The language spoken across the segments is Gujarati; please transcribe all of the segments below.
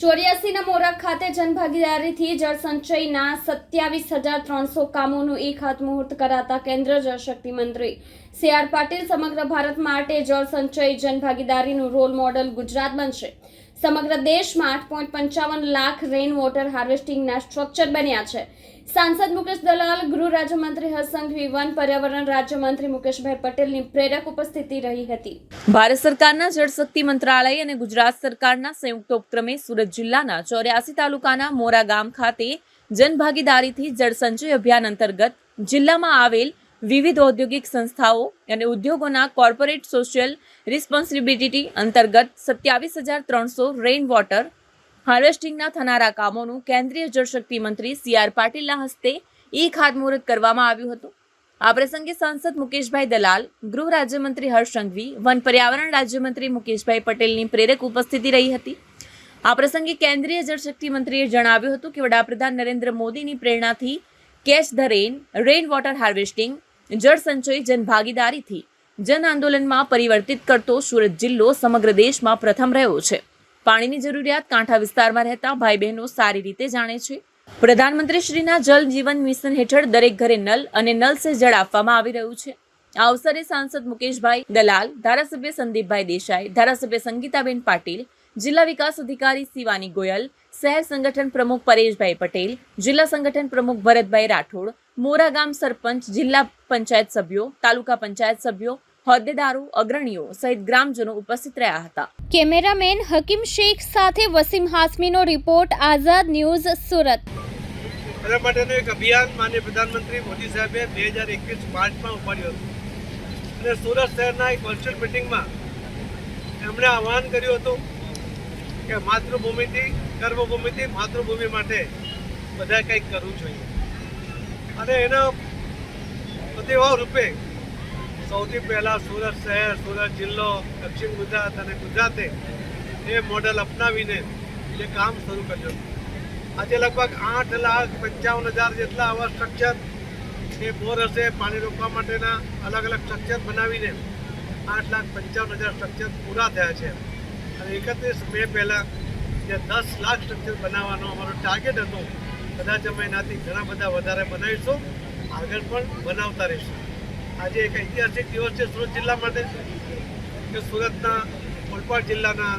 ચોર્યાસીના મોરા ખાતે જનભાગીદારીથી જળસંચયના સત્યાવીસ હજાર ત્રણસો કામોનું એક હાથમુહૂર્ત કરાતા કેન્દ્ર જળશક્તિ મંત્રી. સી આર પાટીલ સમગ્ર ભારત માટે જળસંચય જનભાગીદારીનું રોલ મોડલ ગુજરાત બનશે. સમગ્ર દેશમાં આઠ પોઈન્ટ પંચાવન લાખ રેઇન વોટર હાર્વેસ્ટિંગના સ્ટ્રક્ચર બન્યા છે. સાંસદ મુકેશ દલાલ, ગૃહ રાજ્યમંત્રી હસંઘવી વન પર્યાવરણ રાજ્યમંત્રી મુકેશભાઈ પટેલની પ્રેરક ઉપસ્થિતિ રહી હતી. ભારત સરકારના જળશક્તિ મંત્રાલય અને ગુજરાત સરકારના સંયુક્ત ઉપક્રમે સુરત જિલ્લાના ચોર્યાસી તાલુકાના મોરા ગામ ખાતે જનભાગીદારીથી જળસંચય અભિયાન અંતર્ગત જિલ્લામાં આવેલ વિવિધ ઔદ્યોગિક સંસ્થાઓ અને ઉદ્યોગોના કોર્પોરેટ સોશિયલ રિસ્પોન્સિબિલિટી અંતર્ગત સત્યાવીસ હજાર ત્રણસો રેઇન વોટર હાર્વેસ્ટિંગના થનારા કામોનું કેન્દ્રીય જળશક્તિ મંત્રી સી આર પાટીલના હસ્તે ઈ ખાતમુહૂર્ત કરવામાં આવ્યું હતું. આ પ્રસંગે સાંસદ મુકેશભાઈ દલાલ, ગૃહ રાજ્યમંત્રી હર્ષ સંઘવી, વન પર્યાવરણ રાજ્યમંત્રી મુકેશભાઈ પટેલની પ્રેરક ઉપસ્થિતિ રહી હતી. આ પ્રસંગે કેન્દ્રીય જળશક્તિ મંત્રીએ જણાવ્યું હતું કે વડાપ્રધાન નરેન્દ્ર મોદીની પ્રેરણાથી catch the rain rain water harvesting જળ સંચય જનભાગીદારીથી જન આંદોલનમાં પરિવર્તિત કરતો સુરત જિલ્લો સમગ્ર દેશમાં પ્રથમ રહ્યો છે. પાણીની જરૂરિયાત કાંઠા વિસ્તારમાં રહેતા ભાઈ બહેનો સારી રીતે જાણે છે. પ્રધાનમંત્રી શ્રીના જલ જીવન મિશન હેઠળ દરેક ઘરે નલ અને નલ સે જળ આપવામાં આવી રહ્યું છે. આ અવસરે સાંસદ મુકેશભાઈ દલાલ, ધારાસભ્ય સંદીપભાઈ દેસાઈ, ધારાસભ્ય સંગીતાબેન પાટીલ જિલ્લા વિકાસ અધિકારી શિવાની ગોયલ શહેર સંગઠન પ્રમુખ પરેશભાઈ પટેલ જિલ્લા સંગઠન પ્રમુખ ભરતભાઈ રાઠોડ મોરા ગામ સરપંચ જિલ્લા પંચાયત સભ્યો તાલુકા પંચાયત સભ્યો હોદ્દેદારો અગ્રણીઓ સહિત ગ્રામજનો ઉપસ્થિત રહ્યા હતા. કેમેરામેન હકીમ શેખ સાથે વસીમ હાસમીનો રિપોર્ટ આઝાદ ન્યૂઝ સુરત. એના માટેનું એક અભિયાન માન્ય પ્રધાનમંત્રી મોદી સાહેબે બે હજાર એકવીસ માર્ચમાં ઉપાડ્યું હતું. અને સુરત શહેરના એક વર્ચ્યુઅલ મિટિંગમાં એમણે આહવાન કર્યું હતું કે માતૃભૂમિથી કર્મભૂમિથી માતૃભૂમિ માટે બધા કંઈક કરવું જોઈએ. અને એના પ્રતિભાવ રૂપે સૌથી પહેલાં સુરત શહેર, સુરત જિલ્લો, દક્ષિણ ગુજરાત અને ગુજરાતે એ મોડલ અપનાવીને એ કામ શરૂ કર્યું. આજે લગભગ આઠ લાખ પંચાવન હજાર જેટલા આવા સ્ટ્રક્ચર એ બોર હશે પાણી રોકવા માટેના અલગ અલગ સ્ટ્રક્ચર બનાવીને આઠ લાખ પંચાવન હજાર સ્ટ્રક્ચર પૂરા થયા છે. અને એકત્રીસ મે પહેલાં જે દસ લાખ સ્ટ્રક્ચર બનાવવાનો અમારો ટાર્ગેટ હતો, કદાચ અમે એનાથી ઘણા બધા વધારે બનાવીશું, આગળ પણ બનાવતા રહીશું. આજે એક ઐતિહાસિક દિવસ છે સુરત જિલ્લા માટે, કે સુરતના ઓલપાડ જિલ્લાના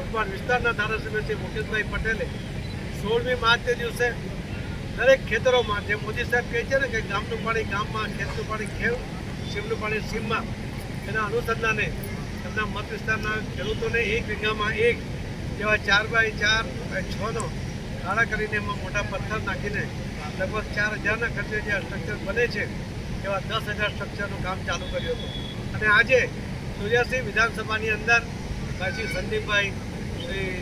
ઓલપાડ વિસ્તારના ધારાસભ્ય શ્રી મુકેશભાઈ પટેલે સોળમી માર્ચે દિવસે દરેક ખેતરોમાં, જે મોદી સાહેબ કહે છે ને કે ગામનું પાણી ગામમાં, ખેતનું પાણી ખેડ સીમનું પાણી સીમમાં, એના અનુસંધાને એમના મત વિસ્તારના ખેડૂતોને એક વીઘામાં એક જેવા ચાર બાય ચાર બાય છનો ખાડા કરીને એમાં મોટા પથ્થર નાખીને લગભગ ચાર હજારના ખર્ચે જે સ્ટ્રક્ચર બને છે, એવા દસ હજાર સ્ટ્રક્ચરનું કામ ચાલુ કર્યું હતું. અને આજે સૂર્યાસિંહ વિધાનસભાની અંદર ભાઈ સંદીપભાઈ, શ્રી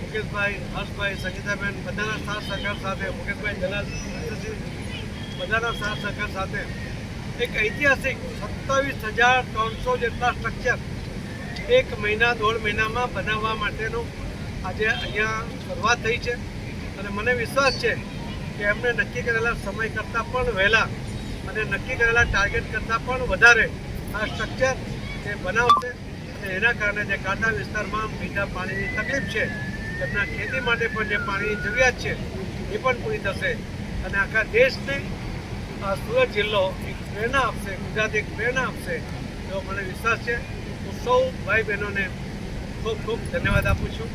મુકેશભાઈ, હર્ષભાઈ, સંગીતાબેન બધાના સાથ સહકાર સાથે, મુકેશભાઈ જલાલ બધાના સાથ સહકાર સાથે એક ઐતિહાસિક સત્તાવીસ હજાર ત્રણસો જેટલા સ્ટ્રક્ચર એક મહિના, દોઢ મહિનામાં બનાવવા માટેનું આજે અહીંયા શરૂઆત થઈ છે. અને મને વિશ્વાસ છે કે એમણે નક્કી કરેલા સમય કરતાં પણ વહેલા અને નક્કી કરેલા ટાર્ગેટ કરતાં પણ વધારે આ સ્ટ્રક્ચર એ બનાવશે અને એના કારણે જે કાંઠા વિસ્તારમાં મીઠા પાણીની તકલીફ છે, તેમના ખેતી માટે પણ જે પાણીની જરૂરિયાત છે, એ પણ પૂરી થશે. અને આખા દેશને સુરત જિલ્લો એક પ્રેરણા આપશે, ગુજરાત એક પ્રેરણા આપશે, એવો મને વિશ્વાસ છે. સૌ ભાઈ બહેનોને ખૂબ ખૂબ ધન્યવાદ આપું છું.